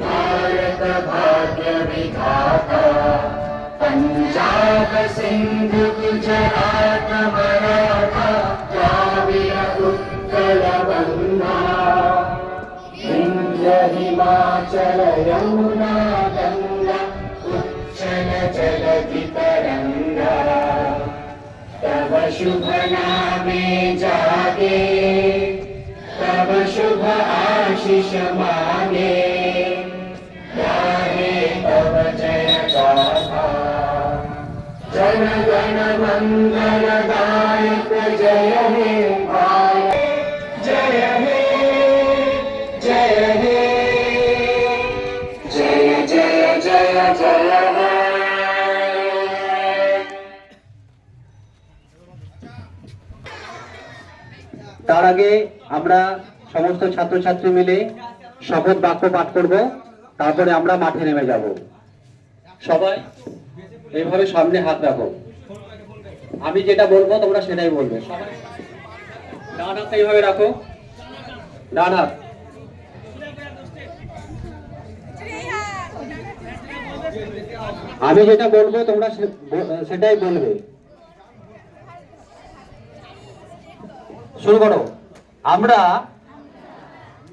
भारत भाग्य विधाता पञ्जाब सिन्ध गुजरात मराठा द्राविड उत्कल गङ्गा विन्ध्य हिमाचल यमुना गङ्गा उच्चल तव शुभ नामे जागे, तव शुभ आशिष मागे गाहे तव जय गाथा जन गण मंगल दायक जय हे भाय जय हे जय हे जय जय जय जय हे তার আগে আমরা সমস্ত ছাত্রছাত্রী মিলে শপথ বাক্য পাঠ করব, তারপরে আমরা মাঠে নেমে যাব। সবাই, এইভাবে সামনে হাত রাখো। আমি যেটা বলব, তোমরা সেটাই বলবে। সবাই এইভাবে রাখো। ডান আমি যেটা বলব, তোমরা সেটাই বলবে। শুরু করো। আমরা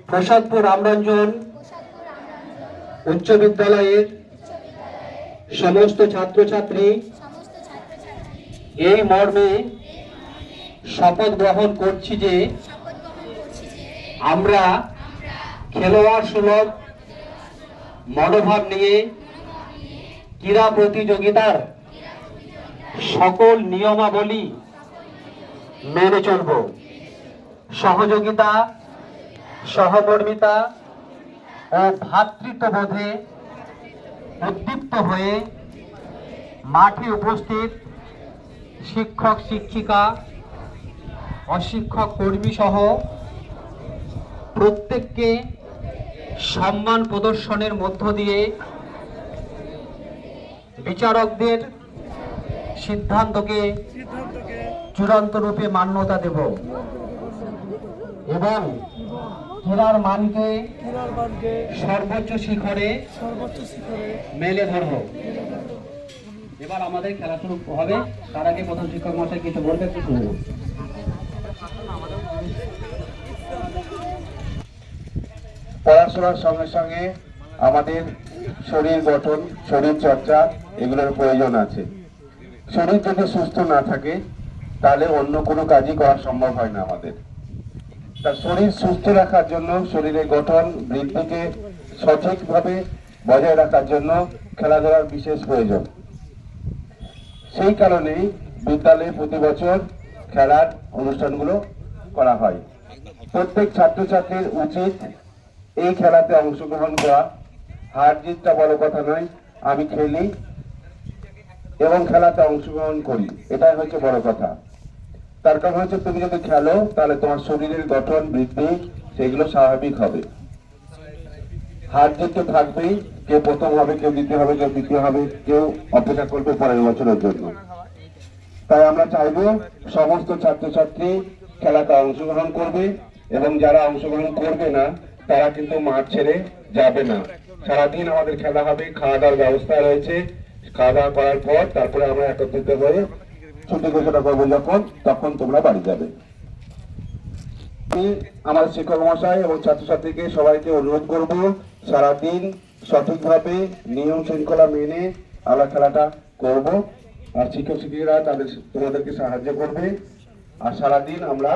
প্রসাদপুর রামরঞ্জন উচ্চ বিদ্যালয়ের সমস্ত ছাত্রছাত্রী এই মর্মে শপথ গ্রহণ করছি যে আমরা খেলোয়াড় সুলভ মনোভাব নিয়ে ক্রীড়া প্রতিযোগিতার সকল নিয়মাবলী মেনে চলব। সহযোগিতা সহমর্মিতা ও ভ্রাতৃত্ববোধে উদ্দীপ্ত হয়ে মাঠে উপস্থিত শিক্ষক শিক্ষিকা অশিক্ষক কর্মী সহ প্রত্যেককে সম্মান প্রদর্শনের মধ্য দিয়ে বিচারকদের সিদ্ধান্তকে চূড়ান্ত রূপে মান্যতা দেব। এবং ক্রীড়ার মানকে সর্বোচ্চ শিখরে সর্বোচ্চ শিখরে মেলে ধরব। এবার আমাদের খেলা শুরু হবে। তার আগে প্রধান শিক্ষক মশাই কিছু বলবে একটু শুনব পড়াশোনার সঙ্গে সঙ্গে আমাদের শরীর গঠন শরীর চর্চা এগুলোর প্রয়োজন আছে। শরীর যদি সুস্থ না থাকে তাহলে অন্য কোনো কাজই করা সম্ভব হয় না আমাদের। শরীর সুস্থ রাখার জন্য শরীরের গঠন বৃদ্ধিকে সঠিকভাবে বজায় রাখার জন্য খেলাধুলার বিশেষ প্রয়োজন। সেই কারণেই বিদ্যালয়ে প্রতি বছর খেলার অনুষ্ঠানগুলো করা হয়। প্রত্যেক ছাত্রছাত্রীর উচিত এই খেলাতে অংশগ্রহণ করা। হার জিতটা বড় কথা নয়, আমি খেলি এবং খেলাতে অংশগ্রহণ করি, এটাই হচ্ছে বড় কথা। তার কারণ হচ্ছে, তুমি যদি খেলো, তাহলে তোমার শরীরের গঠন বৃদ্ধি, সেগুলো স্বাভাবিক হবে। হার জিত তো থাকবেই কেউ প্রথম হবে কেউ দ্বিতীয় হবে কেউ তৃতীয় হবে, কেউ অপেক্ষা করবে পরের বছরের জন্য। তাই আমরা চাইব, সমস্ত ছাত্রছাত্রী খেলাতে অংশগ্রহণ করবে, এবং যারা অংশগ্রহণ করবে না, তারা কিন্তু মাঠ ছেড়ে যাবে না। সারাদিন আমাদের খেলা হবে খাওয়া দাওয়ার ব্যবস্থা রয়েছে। খাওয়া দাওয়া করার পর তারপরে আমরা একত্রিত হয়ে ছুটি ঘোষণা করব যখন, তখন তোমরা বাড়ি যাবে। আমি আমার শিক্ষক মশাই এবং ছাত্রছাত্রীকে সবাইকে অনুরোধ করব, সারাদিন সঠিকভাবে নিয়ম শৃঙ্খলা মেনে আমরা খেলাটা করব, আর শিক্ষক শিক্ষিকারা তাদের, তোমাদেরকে সাহায্য করবে। আর সারাদিন আমরা